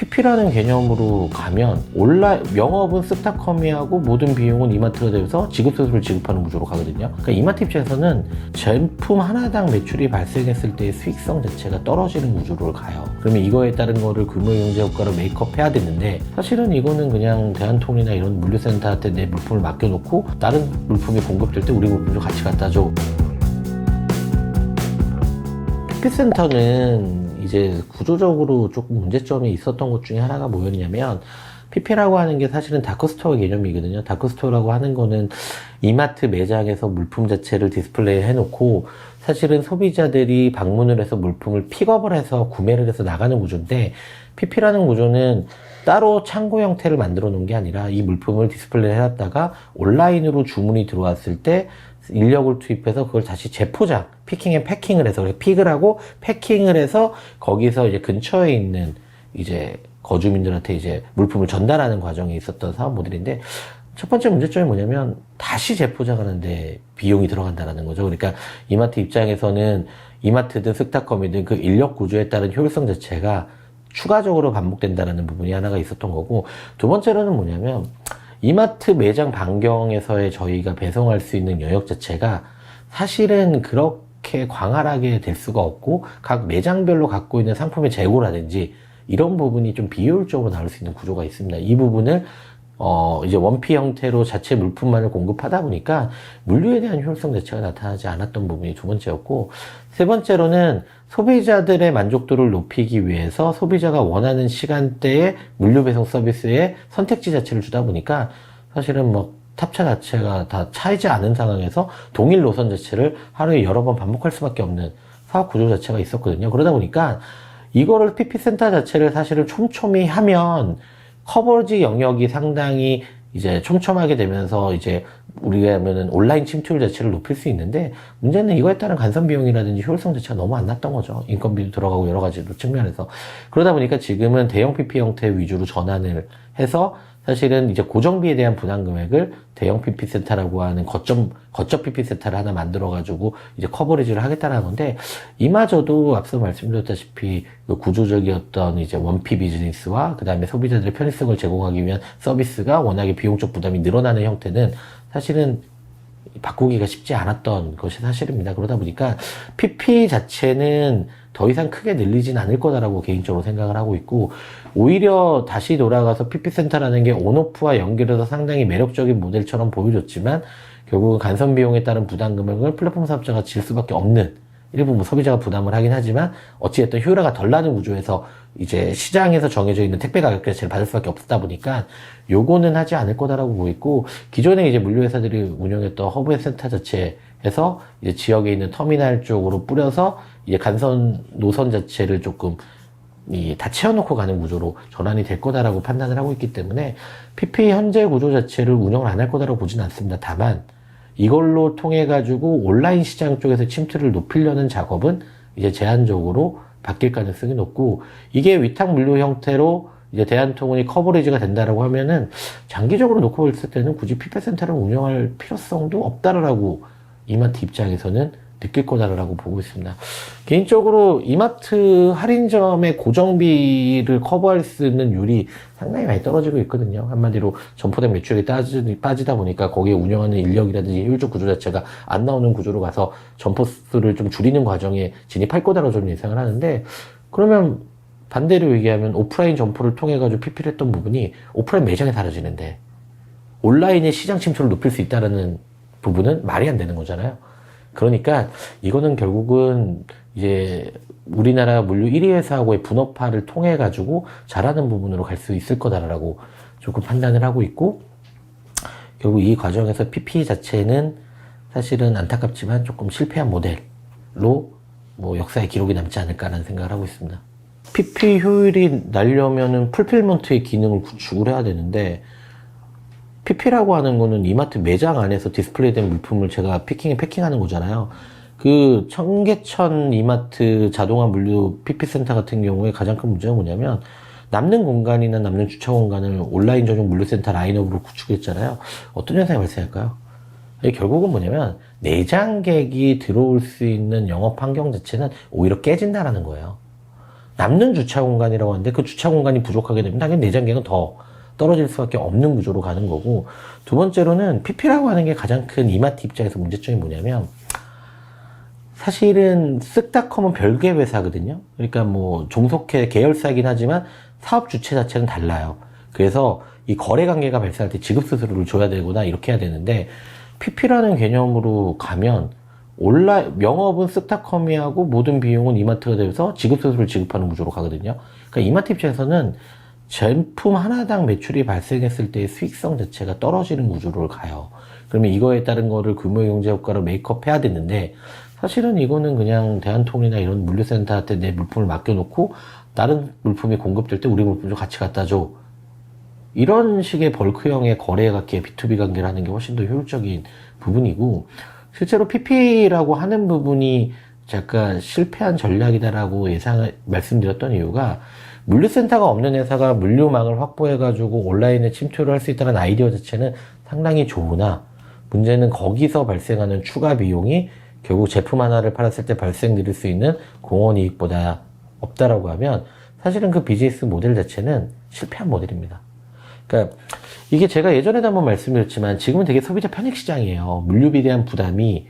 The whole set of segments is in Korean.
PP라는 개념으로 가면 온라인 영업은 스타커미하고 모든 비용은 이마트가 되면서 지급 수수료를 지급하는 구조로 가거든요. 그러니까 이마트 입장에서는 제품 하나당 매출이 발생했을 때의 수익성 자체가 떨어지는 구조로 가요. 그러면 이거에 따른 거를 규모용제 효과로 메이크업 해야 되는데 사실은 이거는 그냥 대한통이나 이런 물류센터한테 내 물품을 맡겨놓고 다른 물품이 공급될 때 우리 물품 좀 같이 갖다 줘. PP센터는 이제 구조적으로 조금 문제점이 있었던 것 중에 하나가 뭐였냐면 PP라고 하는 게 사실은 다크스토어 개념이거든요. 다크스토어라고 하는 거는 이마트 매장에서 물품 자체를 디스플레이 해놓고 사실은 소비자들이 방문을 해서 물품을 픽업을 해서 구매를 해서 나가는 구조인데 PP라는 구조는 따로 창고 형태를 만들어 놓은 게 아니라 이 물품을 디스플레이 해놨다가 온라인으로 주문이 들어왔을 때 인력을 투입해서 그걸 다시 재포장, 피킹 앤 패킹을 해서 픽을 하고 패킹을 해서 거기서 이제 근처에 있는 이제 거주민들한테 이제 물품을 전달하는 과정이 있었던 사업 모델인데 첫 번째 문제점이 뭐냐면 다시 재포장하는데 비용이 들어간다라는 거죠. 그러니까 이마트 입장에서는 이마트든 스타컴이든 그 인력 구조에 따른 효율성 자체가 추가적으로 반복된다라는 부분이 하나가 있었던 거고 두 번째로는 뭐냐면 이마트 매장 반경에서의 저희가 배송할 수 있는 영역 자체가 사실은 그렇게 광활하게 될 수가 없고 각 매장별로 갖고 있는 상품의 재고라든지 이런 부분이 좀 비효율적으로 나올 수 있는 구조가 있습니다. 이 부분을 어, 이제 원피 형태로 자체 물품만을 공급하다 보니까 물류에 대한 효율성 자체가 나타나지 않았던 부분이 두 번째였고, 세 번째로는 소비자들의 만족도를 높이기 위해서 소비자가 원하는 시간대에 물류 배송 서비스의 선택지 자체를 주다 보니까 사실은 뭐 탑차 자체가 다 차이지 않은 상황에서 동일 노선 자체를 하루에 여러 번 반복할 수밖에 없는 사업 구조 자체가 있었거든요. 그러다 보니까 이거를 PP센터 자체를 사실은 촘촘히 하면 커버지 영역이 상당히 이제 촘촘하게 되면서 이제 우리가 하면은 온라인 침투율 자체를 높일 수 있는데 문제는 이거에 따른 간선 비용이라든지 효율성 자체가 너무 안 났던 거죠. 인건비도 들어가고 여러 가지 측면에서. 그러다 보니까 지금은 대형 PP 형태 위주로 전환을 해서 사실은 이제 고정비에 대한 부담 금액을 대형 PP 센터라고 하는 거점, 거점 PP 센터를 하나 만들어 가지고 이제 커버리지를 하겠다는 건데, 이마저도 앞서 말씀드렸다시피 그 구조적이었던 이제 원피 비즈니스와 그 다음에 소비자들의 편의성을 제공하기 위한 서비스가 워낙에 비용적 부담이 늘어나는 형태는 사실은 바꾸기가 쉽지 않았던 것이 사실입니다. 그러다 보니까 PP 자체는 더 이상 크게 늘리진 않을 거다라고 개인적으로 생각을 하고 있고 오히려 다시 돌아가서 PP센터라는 게 온오프와 연결해서 상당히 매력적인 모델처럼 보여줬지만 결국은 간선 비용에 따른 부담 금액을 플랫폼 사업자가 질 수밖에 없는 일부 뭐 소비자가 부담을 하긴 하지만 어찌됐든 효율화가 덜 나는 구조에서 이제 시장에서 정해져 있는 택배 가격 자체를 받을 수밖에 없다 보니까 요거는 하지 않을 거다라고 보고 있고 기존에 이제 물류회사들이 운영했던 허브의 센터 자체 에서 이제 지역에 있는 터미널 쪽으로 뿌려서 이제 간선 노선 자체를 조금 이다 채워놓고 가는 구조로 전환이 될 거다라고 판단을 하고 있기 때문에 PP 현재 구조 자체를 운영을 안 할 거다라고 보지는 않습니다. 다만 이걸로 통해 가지고 온라인 시장 쪽에서 침투를 높이려는 작업은 이제 제한적으로 바뀔 가능성이 높고 이게 위탁 물류 형태로 이제 대한통운이 커버리지가 된다라고 하면은 장기적으로 놓고 봤을 때는 굳이 피폐센터를 운영할 필요성도 없다라고 이마트 입장에서는 느낄 거다라고 보고 있습니다. 개인적으로 이마트 할인점의 고정비를 커버할 수 있는 율이 상당히 많이 떨어지고 있거든요. 한마디로 점포된 매출이 따지, 빠지다 보니까 거기에 운영하는 인력이라든지 효율적 구조 자체가 안 나오는 구조로 가서 점포 수를 좀 줄이는 과정에 진입할 거다라고 저는 예상을 하는데 그러면 반대로 얘기하면 오프라인 점포를 통해 가지고 PP를 했던 부분이 오프라인 매장에 사라지는데 온라인의 시장 침투를 높일 수 있다라는 부분은 말이 안 되는 거잖아요. 그러니까 이거는 결국은 이제 우리나라 물류 1위 회사하고의 분업화를 통해 가지고 잘하는 부분으로 갈 수 있을 거다라고 조금 판단을 하고 있고 결국 이 과정에서 PP 자체는 사실은 안타깝지만 조금 실패한 모델로 뭐 역사의 기록이 남지 않을까라는 생각을 하고 있습니다. PP 효율이 날려면은 풀필먼트의 기능을 구축을 해야 되는데 PP라고 하는 거는 이마트 매장 안에서 디스플레이된 물품을 제가 피킹에 패킹하는 거잖아요. 그 청계천 이마트 자동화 물류 PP센터 같은 경우에 가장 큰 문제가 뭐냐면 남는 공간이나 남는 주차 공간을 온라인 전용 물류센터 라인업으로 구축했잖아요. 어떤 현상이 발생할까요? 결국은 뭐냐면 내장객이 들어올 수 있는 영업 환경 자체는 오히려 깨진다라는 거예요. 남는 주차 공간이라고 하는데 그 주차 공간이 부족하게 되면 당연히 내장객은 더 떨어질 수밖에 없는 구조로 가는 거고 두 번째로는 PP라고 하는 게 가장 큰 이마트 입장에서 문제점이 뭐냐면 사실은 쓱닷컴은 별개 회사거든요. 그러니까 뭐 종속회 계열사이긴 하지만 사업 주체 자체는 달라요. 그래서 이 거래 관계가 발생할 때 지급 수수료를 줘야 되거나 이렇게 해야 되는데 PP라는 개념으로 가면 온라 명업은 쓱닷컴이 하고 모든 비용은 이마트가 돼서 지급 수수료를 지급하는 구조로 가거든요. 그러니까 이마트 입장에서는 제품 하나당 매출이 발생했을 때의 수익성 자체가 떨어지는 구조로 가요. 그러면 이거에 따른 거를 규모 경제 효과를 메이크업 해야 되는데 사실은 이거는 그냥 대한통이나 이런 물류센터한테 내 물품을 맡겨놓고 다른 물품이 공급될 때 우리 물품 좀 같이 갖다 줘. 이런 식의 벌크형의 거래 관계, B2B 관계를 하는 게 훨씬 더 효율적인 부분이고, 실제로 PP라고 하는 부분이 약간 실패한 전략이다라고 예상, 말씀드렸던 이유가, 물류센터가 없는 회사가 물류망을 확보해가지고 온라인에 침투를 할 수 있다는 아이디어 자체는 상당히 좋으나, 문제는 거기서 발생하는 추가 비용이 결국 제품 하나를 팔았을 때 발생될 수 있는 공원 이익보다 없다라고 하면 사실은 그 비즈니스 모델 자체는 실패한 모델입니다. 그러니까 이게 제가 예전에도 한번 말씀드렸지만 지금은 되게 소비자 편익 시장이에요. 물류비에 대한 부담이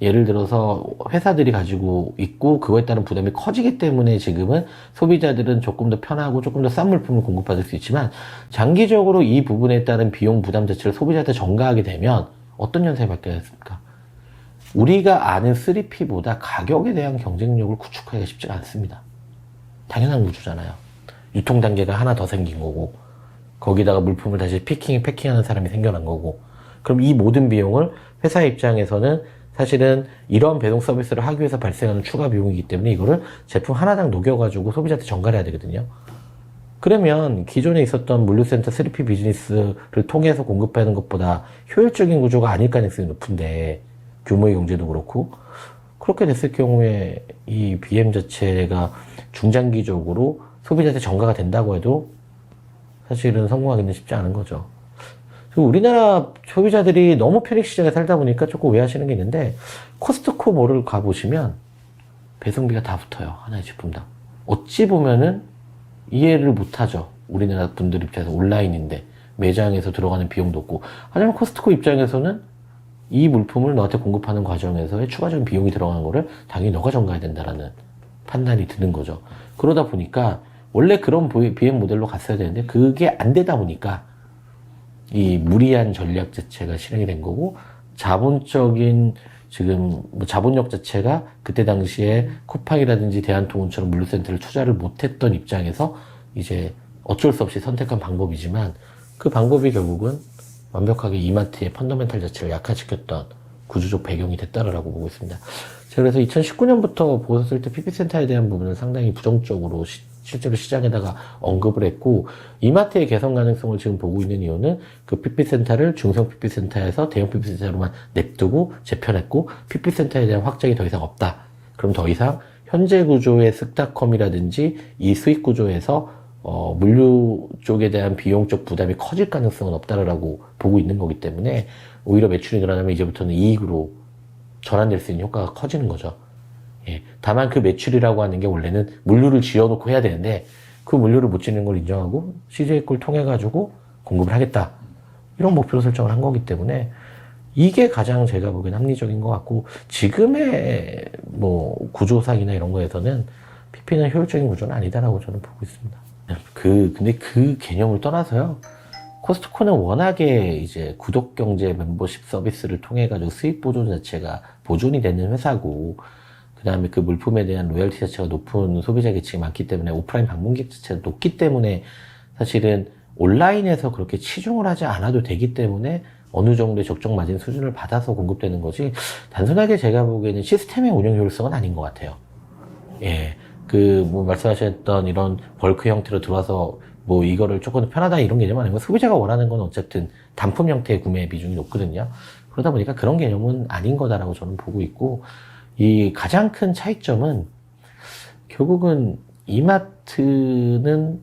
예를 들어서 회사들이 가지고 있고 그거에 따른 부담이 커지기 때문에 지금은 소비자들은 조금 더 편하고 조금 더 싼 물품을 공급받을 수 있지만 장기적으로 이 부분에 따른 비용 부담 자체를 소비자한테 전가하게 되면 어떤 현상이 발생했습니까? 우리가 아는 3P보다 가격에 대한 경쟁력을 구축하기가 쉽지가 않습니다. 당연한 구조잖아요. 유통 단계가 하나 더 생긴 거고, 거기다가 물품을 다시 피킹, 패킹하는 사람이 생겨난 거고, 그럼 이 모든 비용을 회사 입장에서는 사실은 이런 배송 서비스를 하기 위해서 발생하는 추가 비용이기 때문에 이거를 제품 하나당 녹여가지고 소비자한테 전가를 해야 되거든요. 그러면 기존에 있었던 물류센터 3P 비즈니스를 통해서 공급하는 것보다 효율적인 구조가 아닐 가능성이 높은데, 규모의 경제도 그렇고 그렇게 됐을 경우에 이 BM 자체가 중장기적으로 소비자한테 전가가 된다고 해도 사실은 성공하기는 쉽지 않은 거죠. 우리나라 소비자들이 너무 편익 시장에 살다 보니까 조금 오해하시는 게 있는데 코스트코 몰을 가보시면 배송비가 다 붙어요. 하나의 제품당. 어찌 보면은 이해를 못하죠. 우리나라 분들 입장에서 온라인인데 매장에서 들어가는 비용도 없고 하지만 코스트코 입장에서는 이 물품을 너한테 공급하는 과정에서의 추가적인 비용이 들어가는 거를 당연히 너가 전가해야 된다라는 판단이 드는 거죠. 그러다 보니까 원래 그런 비행 모델로 갔어야 되는데 그게 안 되다 보니까 이 무리한 전략 자체가 실행이 된 거고 자본적인 지금 뭐 자본력 자체가 그때 당시에 쿠팡이라든지 대한통운처럼 물류센터를 투자를 못했던 입장에서 이제 어쩔 수 없이 선택한 방법이지만 그 방법이 결국은 완벽하게 이마트의 펀더멘탈 자체를 약화시켰던 구조적 배경이 됐다라고 보고 있습니다. 그래서 2019년부터 보셨을 때 PP센터에 대한 부분은 상당히 부정적으로 시, 실제로 시장에다가 언급을 했고 이마트의 개선 가능성을 지금 보고 있는 이유는 그 PP센터를 중성 PP센터에서 대형 PP센터로만 냅두고 재편했고 PP센터에 대한 확장이 더 이상 없다. 그럼 더 이상 현재 구조의 쓱닷컴이라든지 이 수익 구조에서 어, 물류 쪽에 대한 비용적 부담이 커질 가능성은 없다라고 보고 있는 거기 때문에 오히려 매출이 늘어나면 이제부터는 이익으로 전환될 수 있는 효과가 커지는 거죠. 예. 다만 그 매출이라고 하는 게 원래는 물류를 지어놓고 해야 되는데 그 물류를 못 짓는 걸 인정하고 CJ 걸 통해 가지고 공급을 하겠다. 이런 목표 설정을 한 거기 때문에 이게 가장 제가 보기엔 합리적인 것 같고 지금의 뭐 구조상이나 이런 거에서는 PP는 효율적인 구조는 아니다라고 저는 보고 있습니다. 그, 근데 그 개념을 떠나서요. 코스트코는 워낙에 이제 구독 경제 멤버십 서비스를 통해 가지고 수익 보존 자체가 보존이 되는 회사고, 그 다음에 그 물품에 대한 로열티 자체가 높은 소비자 계층이 많기 때문에 오프라인 방문객 자체가 높기 때문에 사실은 온라인에서 그렇게 치중을 하지 않아도 되기 때문에 어느 정도의 적정 마진 수준을 받아서 공급되는 거지 단순하게 제가 보기에는 시스템의 운영 효율성은 아닌 것 같아요. 예. 그, 뭐, 말씀하셨던 이런 벌크 형태로 들어와서 뭐, 이거를 조금 더 편하다 이런 개념 아니고 소비자가 원하는 건 어쨌든 단품 형태의 구매 비중이 높거든요. 그러다 보니까 그런 개념은 아닌 거다라고 저는 보고 있고, 이 가장 큰 차이점은 결국은 이마트는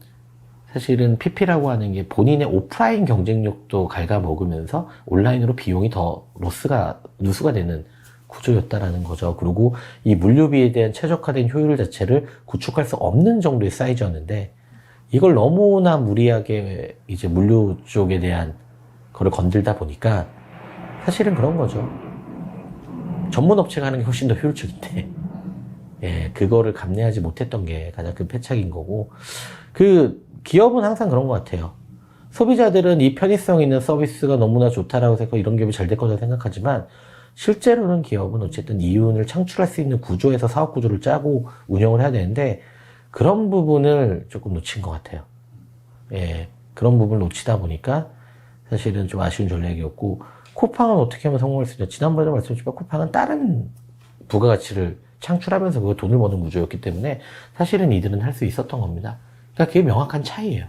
사실은 PP라고 하는 게 본인의 오프라인 경쟁력도 갉아먹으면서 온라인으로 비용이 더 로스가, 누수가 되는 구조였다라는 거죠. 그리고 이 물류비에 대한 최적화된 효율 자체를 구축할 수 없는 정도의 사이즈였는데 이걸 너무나 무리하게 이제 물류 쪽에 대한 거를 건들다 보니까 사실은 그런 거죠. 전문 업체가 하는 게 훨씬 더 효율적인데, 예, 그거를 감내하지 못했던 게 가장 큰 패착인 거고, 그 기업은 항상 그런 것 같아요. 소비자들은 이 편의성 있는 서비스가 너무나 좋다라고 생각하고 이런 기업이 잘 될 거라고 생각하지만, 실제로는 기업은 어쨌든 이윤을 창출할 수 있는 구조에서 사업 구조를 짜고 운영을 해야 되는데, 그런 부분을 조금 놓친 것 같아요. 예, 그런 부분을 놓치다 보니까 사실은 좀 아쉬운 전략이었고, 쿠팡은 어떻게 하면 성공할 수 있냐. 지난번에 말씀드렸지만 쿠팡은 다른 부가가치를 창출하면서 그 돈을 버는 구조였기 때문에 사실은 이들은 할 수 있었던 겁니다. 그러니까 그게 명확한 차이예요.